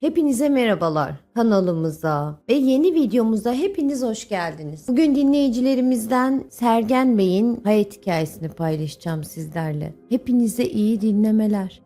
Hepinize merhabalar kanalımıza ve yeni videomuza hepiniz hoş geldiniz. Bugün dinleyicilerimizden Sergen Bey'in hayat hikayesini paylaşacağım sizlerle. Hepinize iyi dinlemeler.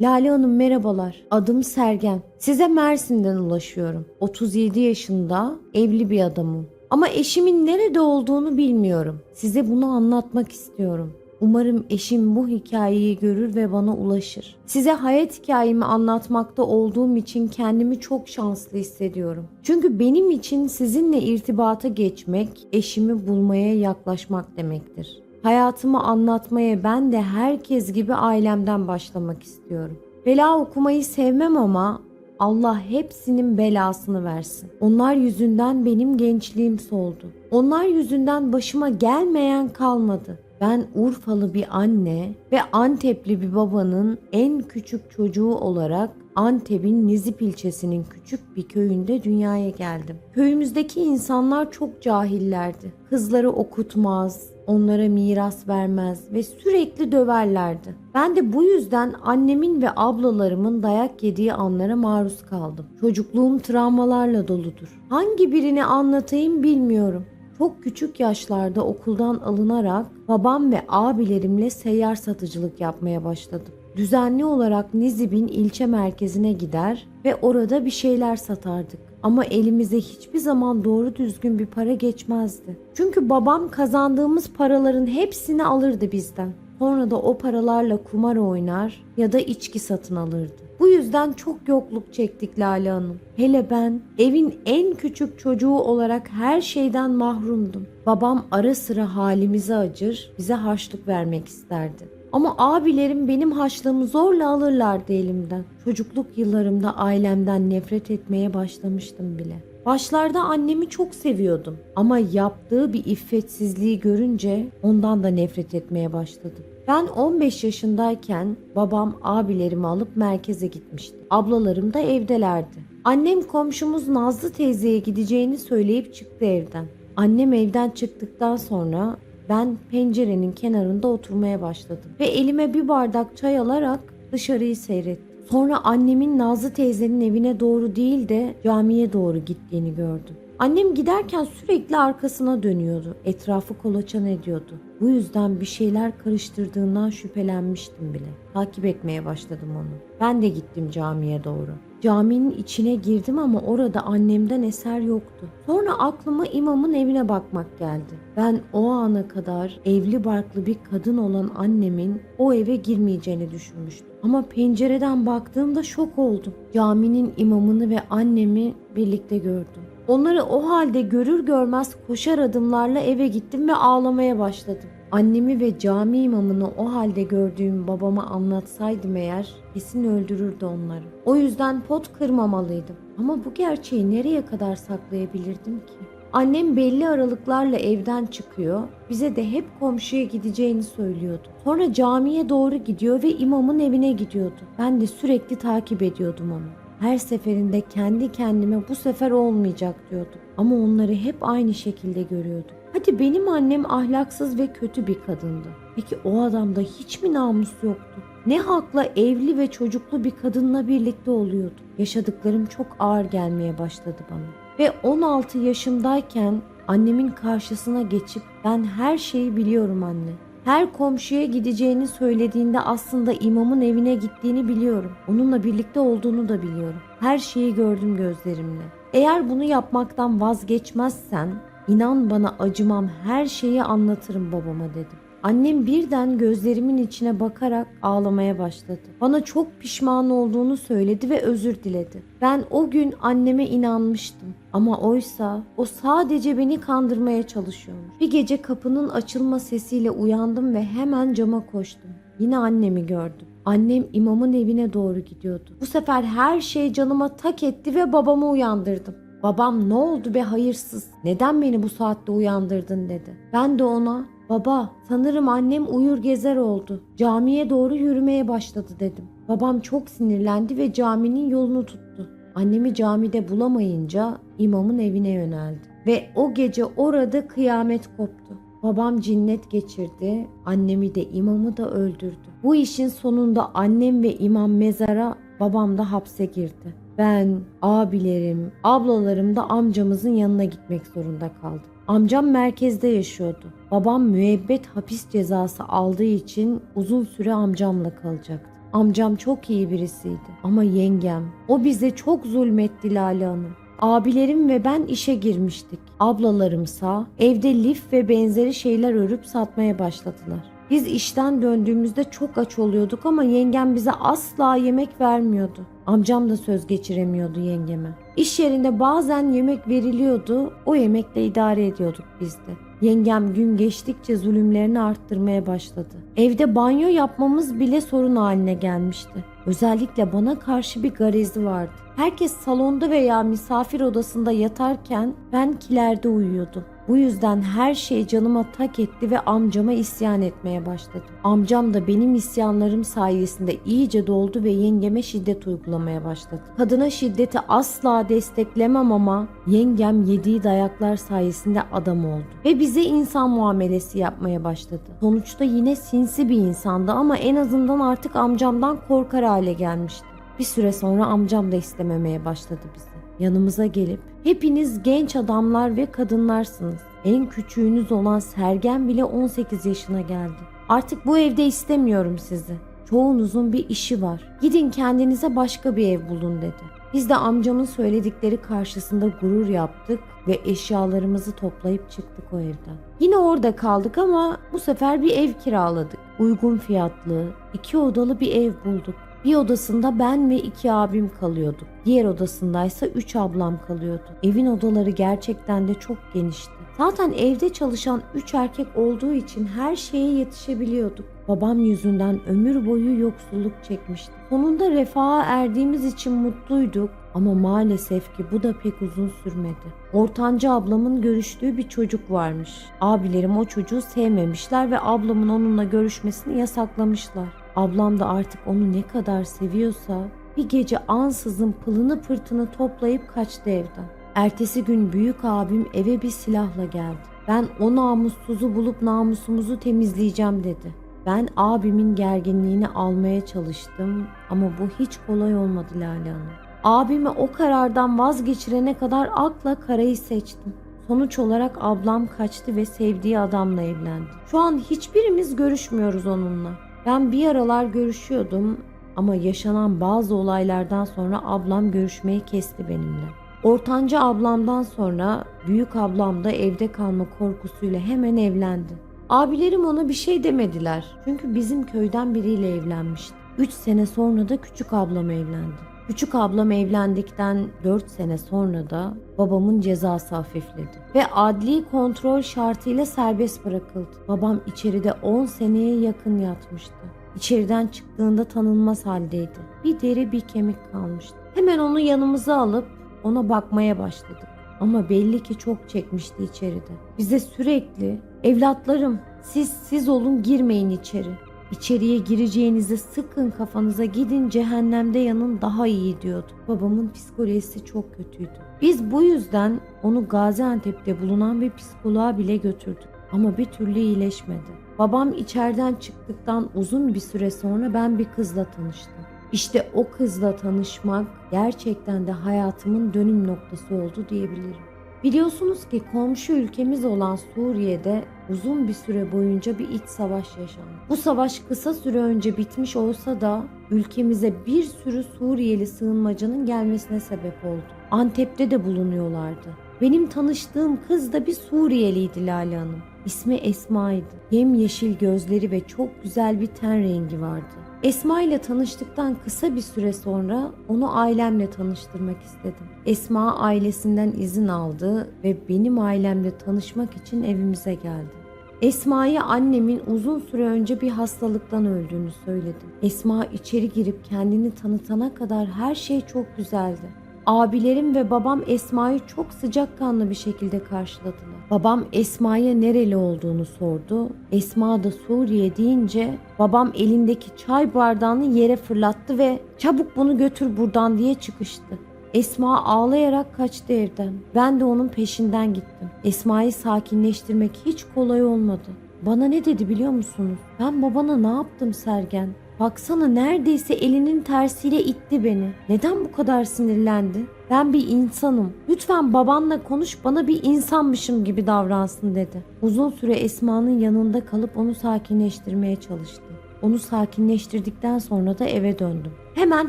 Lale Hanım merhabalar. Adım Sergen. Size Mersin'den ulaşıyorum. 37 yaşında, evli bir adamım. Ama eşimin nerede olduğunu bilmiyorum. Size bunu anlatmak istiyorum. Umarım eşim bu hikayeyi görür ve bana ulaşır. Size hayat hikayemi anlatmakta olduğum için kendimi çok şanslı hissediyorum. Çünkü benim için sizinle irtibata geçmek, eşimi bulmaya yaklaşmak demektir. Hayatımı anlatmaya ben de herkes gibi ailemden başlamak istiyorum. Bela okumayı sevmem ama Allah hepsinin belasını versin. Onlar yüzünden benim gençliğim soldu. Onlar yüzünden başıma gelmeyen kalmadı. Ben Urfalı bir anne ve Antepli bir babanın en küçük çocuğu olarak Antep'in Nizip ilçesinin küçük bir köyünde dünyaya geldim. Köyümüzdeki insanlar çok cahillerdi. Kızları okutmaz, onlara miras vermez ve sürekli döverlerdi. Ben de bu yüzden annemin ve ablalarımın dayak yediği anlara maruz kaldım. Çocukluğum travmalarla doludur. Hangi birini anlatayım bilmiyorum. Çok küçük yaşlarda okuldan alınarak babam ve abilerimle seyyar satıcılık yapmaya başladım. Düzenli olarak Nizip'in ilçe merkezine gider ve orada bir şeyler satardık. Ama elimize hiçbir zaman doğru düzgün bir para geçmezdi. Çünkü babam kazandığımız paraların hepsini alırdı bizden. Sonra da o paralarla kumar oynar ya da içki satın alırdı. Bu yüzden çok yokluk çektik Lale Hanım. Hele ben evin en küçük çocuğu olarak her şeyden mahrumdum. Babam ara sıra halimize acır, bize harçlık vermek isterdi. Ama abilerim benim harçlığımı zorla alırlardı elimden. Çocukluk yıllarımda ailemden nefret etmeye başlamıştım bile. Başlarda annemi çok seviyordum ama yaptığı bir iffetsizliği görünce ondan da nefret etmeye başladım. Ben 15 yaşındayken babam abilerimi alıp merkeze gitmişti. Ablalarım da evdelerdi. Annem komşumuz Nazlı teyzeye gideceğini söyleyip çıktı evden. Annem evden çıktıktan sonra ben pencerenin kenarında oturmaya başladım ve elime bir bardak çay alarak dışarıyı seyrettim. Sonra annemin Nazlı teyzenin evine doğru değil de camiye doğru gittiğini gördüm. Annem giderken sürekli arkasına dönüyordu. Etrafı kolaçan ediyordu. Bu yüzden bir şeyler karıştırdığından şüphelenmiştim bile. Takip etmeye başladım onu. Ben de gittim camiye doğru. Caminin içine girdim ama orada annemden eser yoktu. Sonra aklıma imamın evine bakmak geldi. Ben o ana kadar evli barklı bir kadın olan annemin o eve girmeyeceğini düşünmüştüm. Ama pencereden baktığımda şok oldum. Caminin imamını ve annemi birlikte gördüm. Onları o halde görür görmez koşar adımlarla eve gittim ve ağlamaya başladım. Annemi ve cami imamını o halde gördüğüm babama anlatsaydım eğer kesin öldürürdü onları. O yüzden pot kırmamalıydım. Ama bu gerçeği nereye kadar saklayabilirdim ki? Annem belli aralıklarla evden çıkıyor, bize de hep komşuya gideceğini söylüyordu. Sonra camiye doğru gidiyor ve imamın evine gidiyordu. Ben de sürekli takip ediyordum onu. Her seferinde kendi kendime bu sefer olmayacak diyordum. Ama onları hep aynı şekilde görüyordum. Hadi benim annem ahlaksız ve kötü bir kadındı. Peki o adamda hiç mi namus yoktu? Ne hakla evli ve çocuklu bir kadınla birlikte oluyordu? Yaşadıklarım çok ağır gelmeye başladı bana. Ve 16 yaşımdayken annemin karşısına geçip ben her şeyi biliyorum anne. Her komşuya gideceğini söylediğinde aslında imamın evine gittiğini biliyorum. Onunla birlikte olduğunu da biliyorum. Her şeyi gördüm gözlerimle. Eğer bunu yapmaktan vazgeçmezsen inan bana acımam her şeyi anlatırım babama dedim. Annem birden gözlerimin içine bakarak ağlamaya başladı. Bana çok pişman olduğunu söyledi ve özür diledi. Ben o gün anneme inanmıştım. Ama oysa o sadece beni kandırmaya çalışıyormuş. Bir gece kapının açılma sesiyle uyandım ve hemen cama koştum. Yine annemi gördüm. Annem imamın evine doğru gidiyordu. Bu sefer her şey canıma tak etti ve babamı uyandırdım. Babam ne oldu be hayırsız? Neden beni bu saatte uyandırdın dedi. Ben de ona baba sanırım annem uyur gezer oldu. Camiye doğru yürümeye başladı dedim. Babam çok sinirlendi ve caminin yolunu tuttu. Annemi camide bulamayınca imamın evine yöneldi. Ve o gece orada kıyamet koptu. Babam cinnet geçirdi, annemi de imamı da öldürdü. Bu işin sonunda annem ve imam mezara babam da hapse girdi. Ben, abilerim, ablalarım da amcamızın yanına gitmek zorunda kaldık. Amcam merkezde yaşıyordu. Babam müebbet hapis cezası aldığı için uzun süre amcamla kalacaktı. Amcam çok iyi birisiydi ama yengem o bize çok zulmetti Lale Hanım. Abilerim ve ben işe girmiştik. Ablalarımsa evde lif ve benzeri şeyler örüp satmaya başladılar. Biz işten döndüğümüzde çok aç oluyorduk ama yengem bize asla yemek vermiyordu. Amcam da söz geçiremiyordu yengeme. İş yerinde bazen yemek veriliyordu, o yemekle idare ediyorduk biz de. Yengem gün geçtikçe zulümlerini arttırmaya başladı. Evde banyo yapmamız bile sorun haline gelmişti. Özellikle bana karşı bir garezi vardı. Herkes salonda veya misafir odasında yatarken ben kilerde uyuyordum. Bu yüzden her şey canıma tak etti ve amcama isyan etmeye başladım. Amcam da benim isyanlarım sayesinde iyice doldu ve yengeme şiddet uygulamaya başladı. Kadına şiddeti asla desteklemem ama yengem yediği dayaklar sayesinde adam oldu. Ve bize insan muamelesi yapmaya başladı. Sonuçta yine sinsi bir insandı ama en azından artık amcamdan korkar hale gelmişti. Bir süre sonra amcam da istememeye başladı bizi. Yanımıza gelip hepiniz genç adamlar ve kadınlarsınız. En küçüğünüz olan Sergen bile 18 yaşına geldi. Artık bu evde istemiyorum sizi. Çoğunuzun bir işi var. Gidin kendinize başka bir ev bulun dedi. Biz de amcamın söyledikleri karşısında gurur yaptık ve eşyalarımızı toplayıp çıktık o evden. Yine orada kaldık ama bu sefer bir ev kiraladık. Uygun fiyatlı, iki odalı bir ev bulduk. Bir odasında ben ve iki abim kalıyorduk. Diğer odasındaysa üç ablam kalıyordu. Evin odaları gerçekten de çok genişti. Zaten evde çalışan üç erkek olduğu için her şeye yetişebiliyorduk. Babam yüzünden ömür boyu yoksulluk çekmişti. Sonunda refaha erdiğimiz için mutluyduk ama maalesef ki bu da pek uzun sürmedi. Ortanca ablamın görüştüğü bir çocuk varmış. Abilerim o çocuğu sevmemişler ve ablamın onunla görüşmesini yasaklamışlar. Ablam da artık onu ne kadar seviyorsa bir gece ansızın pılını pırtını toplayıp kaçtı evden. Ertesi gün büyük abim eve bir silahla geldi. Ben o namussuzu bulup namusumuzu temizleyeceğim dedi. Ben abimin gerginliğini almaya çalıştım ama bu hiç kolay olmadı Lale Hanım. Abimi o karardan vazgeçirene kadar akla karayı seçtim. Sonuç olarak ablam kaçtı ve sevdiği adamla evlendi. Şu an hiçbirimiz görüşmüyoruz onunla. Ben bir aralar görüşüyordum ama yaşanan bazı olaylardan sonra ablam görüşmeyi kesti benimle. Ortanca ablamdan sonra büyük ablam da evde kalma korkusuyla hemen evlendi. Abilerim ona bir şey demediler. Çünkü bizim köyden biriyle evlenmişti. 3 sene sonra da küçük ablam evlendi. Küçük ablam evlendikten 4 sene sonra da babamın cezası hafifledi ve adli kontrol şartıyla serbest bırakıldı. Babam içeride 10 seneye yakın yatmıştı. İçeriden çıktığında tanınmaz haldeydi. Bir deri bir kemik kalmıştı. Hemen onu yanımıza alıp ona bakmaya başladık. Ama belli ki çok çekmişti içeride. Bize sürekli evlatlarım siz siz olun girmeyin içeri. İçeriye gireceğinize sıkın kafanıza gidin cehennemde yanın daha iyi diyordu. Babamın psikolojisi çok kötüydü. Biz bu yüzden onu Gaziantep'te bulunan bir psikoloğa bile götürdük. Ama bir türlü iyileşmedi. Babam içeriden çıktıktan uzun bir süre sonra ben bir kızla tanıştım. İşte o kızla tanışmak gerçekten de hayatımın dönüm noktası oldu diyebilirim. Biliyorsunuz ki komşu ülkemiz olan Suriye'de uzun bir süre boyunca bir iç savaş yaşandı. Bu savaş kısa süre önce bitmiş olsa da ülkemize bir sürü Suriyeli sığınmacının gelmesine sebep oldu. Antep'te de bulunuyorlardı. Benim tanıştığım kız da bir Suriyeliydi Lale Hanım. İsmi Esma'ydı. Yemyeşil gözleri ve çok güzel bir ten rengi vardı. Esma ile tanıştıktan kısa bir süre sonra onu ailemle tanıştırmak istedim. Esma ailesinden izin aldı ve benim ailemle tanışmak için evimize geldi. Esma'ya annemin uzun süre önce bir hastalıktan öldüğünü söyledim. Esma içeri girip kendini tanıtana kadar her şey çok güzeldi. Abilerim ve babam Esma'yı çok sıcakkanlı bir şekilde karşıladılar. Babam Esma'ya nereli olduğunu sordu. Esma da Suriye deyince babam elindeki çay bardağını yere fırlattı ve çabuk bunu götür buradan diye çıkıştı. Esma ağlayarak kaçtı evden. Ben de onun peşinden gittim. Esma'yı sakinleştirmek hiç kolay olmadı. Bana ne dedi biliyor musunuz? Ben babana ne yaptım Sergen? Baksana neredeyse elinin tersiyle itti beni. Neden bu kadar sinirlendi? Ben bir insanım. Lütfen babanla konuş bana bir insanmışım gibi davransın dedi. Uzun süre Esma'nın yanında kalıp onu sakinleştirmeye çalıştım. Onu sakinleştirdikten sonra da eve döndüm. Hemen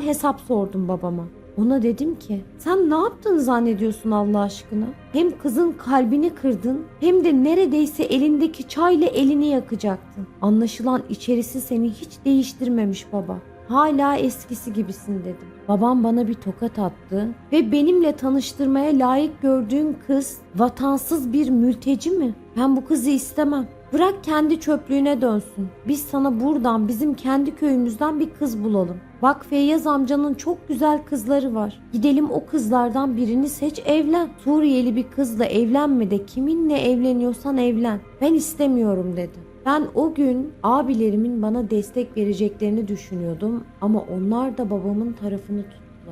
hesap sordum babama. Ona dedim ki sen ne yaptığını zannediyorsun Allah aşkına? Hem kızın kalbini kırdın hem de neredeyse elindeki çayla elini yakacaktın. Anlaşılan içerisi seni hiç değiştirmemiş baba. Hala eskisi gibisin dedim. Babam bana bir tokat attı ve benimle tanıştırmaya layık gördüğün kız vatansız bir mülteci mi? Ben bu kızı istemem. Bırak kendi çöplüğüne dönsün. Biz sana buradan bizim kendi köyümüzden bir kız bulalım. Bak Feyyaz amcanın çok güzel kızları var. Gidelim o kızlardan birini seç evlen. Suriyeli bir kızla evlenme de kiminle evleniyorsan evlen. Ben istemiyorum dedi. Ben o gün abilerimin bana destek vereceklerini düşünüyordum ama onlar da babamın tarafını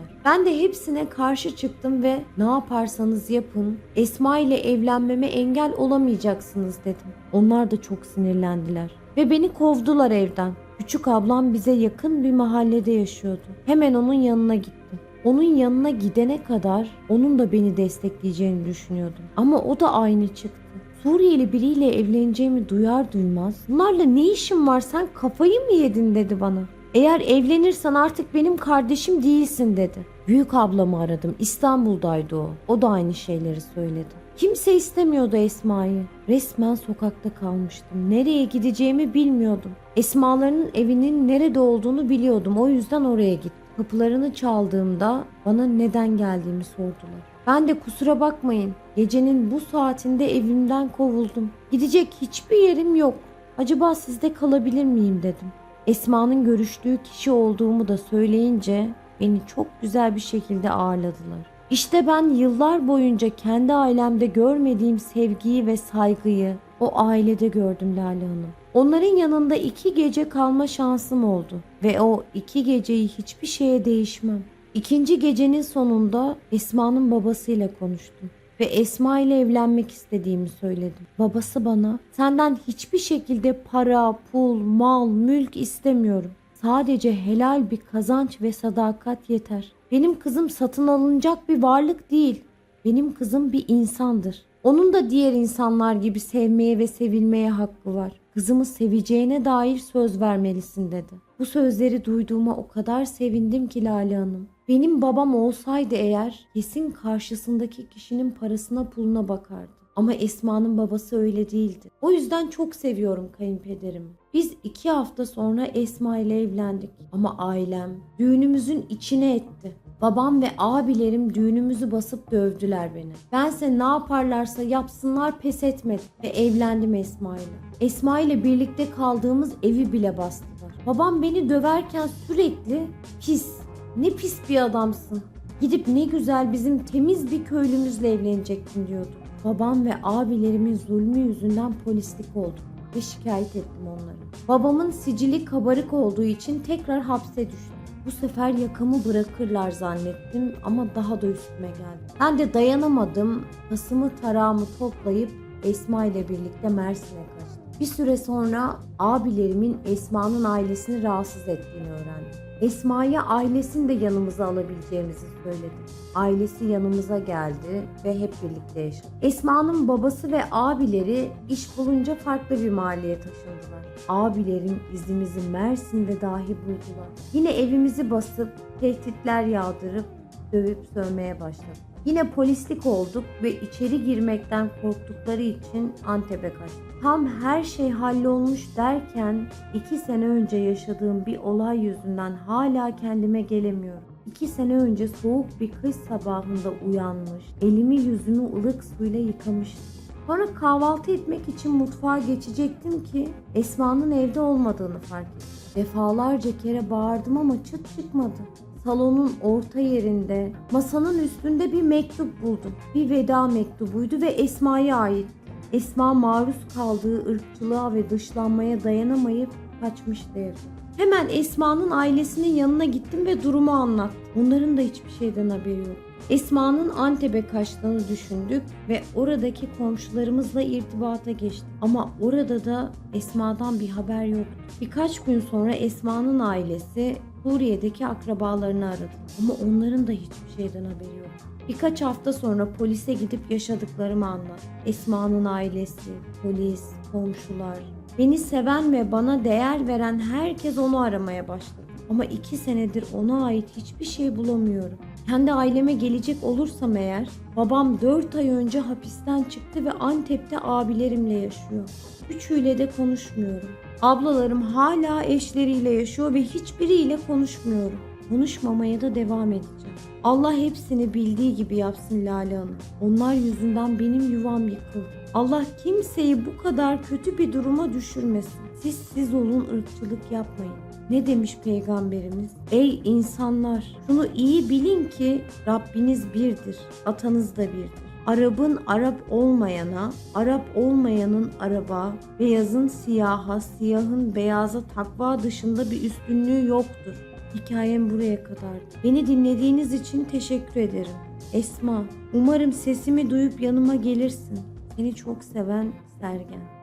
tuttular. Ben de hepsine karşı çıktım ve ne yaparsanız yapın Esma ile evlenmeme engel olamayacaksınız dedim. Onlar da çok sinirlendiler ve beni kovdular evden. Küçük ablam bize yakın bir mahallede yaşıyordu. Hemen onun yanına gittim. Onun yanına gidene kadar onun da beni destekleyeceğini düşünüyordum. Ama o da aynı çıktı. Suriyeli biriyle evleneceğimi duyar duymaz bunlarla ne işin var sen kafayı mı yedin dedi bana. Eğer evlenirsen artık benim kardeşim değilsin dedi. Büyük ablamı aradım İstanbul'daydı o. O da aynı şeyleri söyledi. Kimse istemiyordu Esma'yı. Resmen sokakta kalmıştım. Nereye gideceğimi bilmiyordum. Esmaların evinin nerede olduğunu biliyordum. O yüzden oraya gittim. Kapılarını çaldığımda bana neden geldiğimi sordular. Ben de kusura bakmayın. Gecenin bu saatinde evimden kovuldum. Gidecek hiçbir yerim yok. Acaba sizde kalabilir miyim dedim. Esma'nın görüştüğü kişi olduğumu da söyleyince beni çok güzel bir şekilde ağırladılar. İşte ben yıllar boyunca kendi ailemde görmediğim sevgiyi ve saygıyı o ailede gördüm Lale Hanım. Onların yanında iki gece kalma şansım oldu ve o iki geceyi hiçbir şeye değişmem. İkinci gecenin sonunda Esma'nın babasıyla konuştum ve Esma ile evlenmek istediğimi söyledim. Babası bana senden hiçbir şekilde para, pul, mal, mülk istemiyorum. Sadece helal bir kazanç ve sadakat yeter. Benim kızım satın alınacak bir varlık değil. Benim kızım bir insandır. Onun da diğer insanlar gibi sevmeye ve sevilmeye hakkı var. Kızımı seveceğine dair söz vermelisin dedi. Bu sözleri duyduğuma o kadar sevindim ki Lale Hanım. Benim babam olsaydı eğer kesin karşısındaki kişinin parasına puluna bakardı. Ama Esma'nın babası öyle değildi. O yüzden çok seviyorum kayınpederimi. Biz iki hafta sonra Esma ile evlendik. Ama ailem düğünümüzün içine etti. Babam ve abilerim düğünümüzü basıp dövdüler beni. Bense ne yaparlarsa yapsınlar pes etmedim ve evlendim Esma ile. Esma ile birlikte kaldığımız evi bile bastılar. Babam beni döverken sürekli pis, ne pis bir adamsın. Gidip ne güzel bizim temiz bir köylümüzle evlenecektin diyordu. Babam ve abilerimin zulmü yüzünden polislik oldum ve şikayet ettim onları. Babamın sicili kabarık olduğu için tekrar hapse düştüm. Bu sefer yakamı bırakırlar zannettim ama daha da üstüme geldi. Ben de dayanamadım. Kasımı tarağımı toplayıp Esma ile birlikte Mersin'e kaçtım. Bir süre sonra abilerimin Esma'nın ailesini rahatsız ettiğini öğrendim. Esma'ya ailesini de yanımıza alabileceğimizi söyledim. Ailesi yanımıza geldi ve hep birlikte yaşadık. Esma'nın babası ve abileri iş bulunca farklı bir mahalleye taşındılar. Abilerin izimizi Mersin'de dahi buldular. Yine evimizi basıp tehditler yağdırıp dövüp sövmeye başladı. Yine polislik olduk ve içeri girmekten korktukları için Antep'e kaçtık. Tam her şey hallolmuş derken iki sene önce yaşadığım bir olay yüzünden hala kendime gelemiyorum. İki sene önce soğuk bir kış sabahında uyanmış, elimi yüzümü ılık suyla yıkamıştım. Sonra kahvaltı etmek için mutfağa geçecektim ki Esma'nın evde olmadığını fark ettim. Defalarca kere bağırdım ama çıt çıkmadı. Salonun orta yerinde, masanın üstünde bir mektup buldum. Bir veda mektubuydu ve Esma'ya ait. Esma maruz kaldığı ırkçılığa ve dışlanmaya dayanamayıp kaçmıştı evden. Hemen Esma'nın ailesinin yanına gittim ve durumu anlattım. Onların da hiçbir şeyden haberi yok. Esma'nın Antep'e kaçtığını düşündük ve oradaki komşularımızla irtibata geçtik. Ama orada da Esma'dan bir haber yoktu. Birkaç gün sonra Esma'nın ailesi Suriye'deki akrabalarını aradı. Ama onların da hiçbir şeyden haberi yok. Birkaç hafta sonra polise gidip yaşadıklarımı anlat. Esma'nın ailesi, polis, komşular. Beni seven ve bana değer veren herkes onu aramaya başladı. Ama iki senedir ona ait hiçbir şey bulamıyorum. Kendi aileme gelecek olursam eğer, babam 4 ay önce hapisten çıktı ve Antep'te abilerimle yaşıyor. Üçüyle de konuşmuyorum. Ablalarım hala eşleriyle yaşıyor ve hiçbiriyle konuşmuyorum. Konuşmamaya da devam edeceğim. Allah hepsini bildiği gibi yapsın Lale Hanım. Onlar yüzünden benim yuvam yıkıldı. Allah kimseyi bu kadar kötü bir duruma düşürmesin. Siz siz olun ırkçılık yapmayın. Ne demiş peygamberimiz? Ey insanlar şunu iyi bilin ki Rabbiniz birdir, atanız da birdir. Arap'ın Arap olmayana, Arap olmayanın Araba, beyazın siyaha, siyahın beyaza takva dışında bir üstünlüğü yoktur. Hikayem buraya kadardı. Beni dinlediğiniz için teşekkür ederim. Esma, umarım sesimi duyup yanıma gelirsin. Seni çok seven Sergen.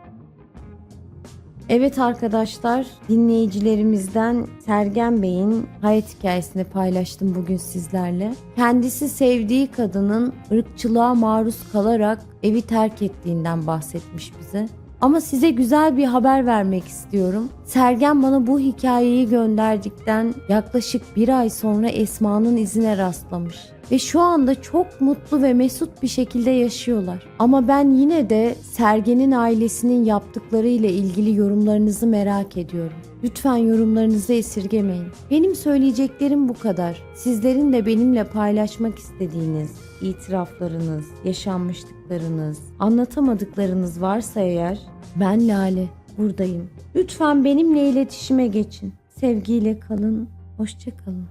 Evet arkadaşlar, dinleyicilerimizden Sergen Bey'in hayat hikayesini paylaştım bugün sizlerle. Kendisi sevdiği kadının ırkçılığa maruz kalarak evi terk ettiğinden bahsetmiş bize. Ama size güzel bir haber vermek istiyorum. Sergen bana bu hikayeyi gönderdikten yaklaşık bir ay sonra Esma'nın izine rastlamış. Ve şu anda çok mutlu ve mesut bir şekilde yaşıyorlar. Ama ben yine de Sergen'in ailesinin yaptıklarıyla ilgili yorumlarınızı merak ediyorum. Lütfen yorumlarınızı esirgemeyin. Benim söyleyeceklerim bu kadar. Sizlerin de benimle paylaşmak istediğiniz itiraflarınız, yaşanmışlıklarınız, anlatamadıklarınız varsa eğer ben Lale buradayım. Lütfen benimle iletişime geçin. Sevgiyle kalın, hoşça kalın.